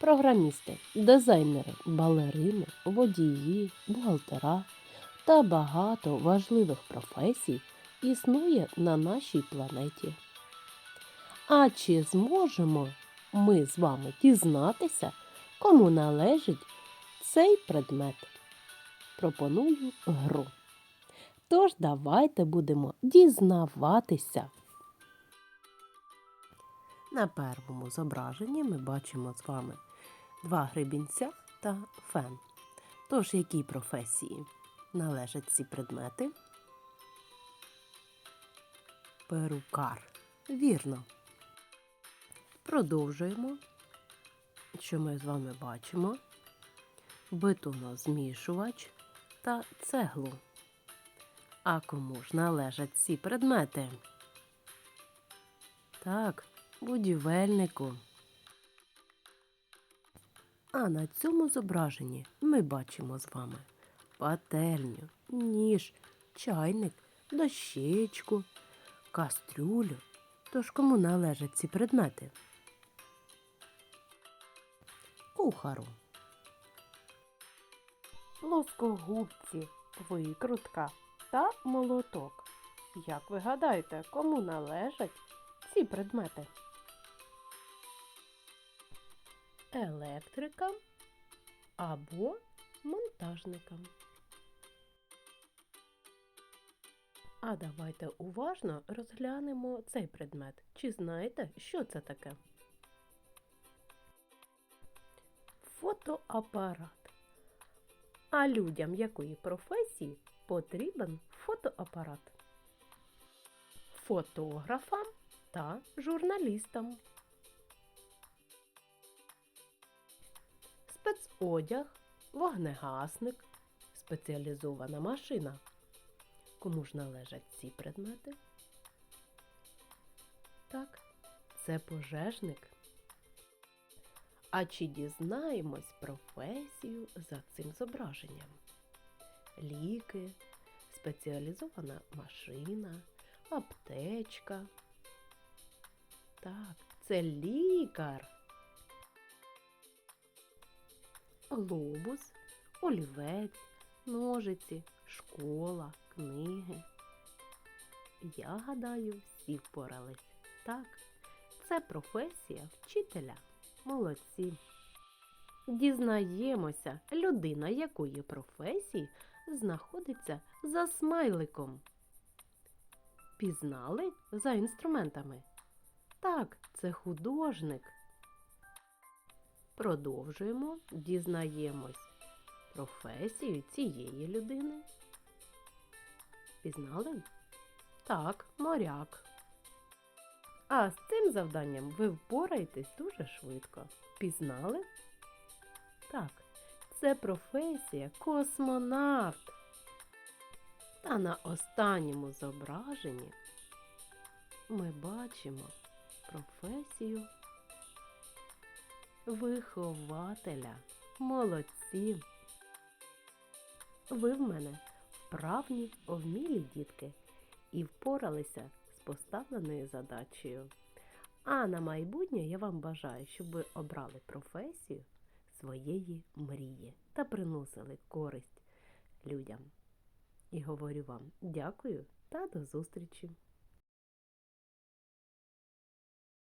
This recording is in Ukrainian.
програмісти, дизайнери, балерини, водії, бухгалтера та багато важливих професій існує на нашій планеті. А чи зможемо ми з вами дізнатися, кому належить цей предмет? Пропоную гру. Тож давайте будемо дізнаватися. На першому зображенні ми бачимо з вами два гребінця та фен. Тож, якій професії належать ці предмети? Перукар. Вірно. Продовжуємо. Що ми з вами бачимо? Бетонозмішувач та цеглу. А кому ж належать ці предмети? Так, будівельнику. А на цьому зображенні ми бачимо з вами пательню, ніж, чайник, дощечку, кастрюлю. Тож кому належать ці предмети? Кухару. Плоскогубці, викрутка та молоток. Як ви гадаєте, кому належать ці предмети? Електрикам або монтажникам. А давайте уважно розглянемо цей предмет. Чи знаєте, що це таке? Фотоапарат. А людям якої професії потрібен фотоапарат? Фотографам та журналістам. Спецодяг, вогнегасник, спеціалізована машина. Кому ж належать ці предмети? Так, це пожежник. А чи дізнаємось професію за цим зображенням? Ліки, спеціалізована машина, аптечка. Так, це лікар. Глобус, олівець, ножиці, школа, книги. Я гадаю, всі впорались. Так, це професія вчителя. Молодці. Дізнаємося, людина якої професії знаходиться за смайликом. Пізнали за інструментами? Так, це художник. Продовжуємо, дізнаємось професію цієї людини. Пізнали? Так, моряк. А з цим завданням ви впораєтесь дуже швидко. Пізнали? Так, це професія космонавт. Та на останньому зображенні ми бачимо професію вихователя. Молодці! Ви в мене вправні, вмілі дітки і впоралися з поставленою задачею. А на майбутнє я вам бажаю, щоб ви обрали професію своєї мрії та приносили користь людям. І говорю вам дякую та до зустрічі!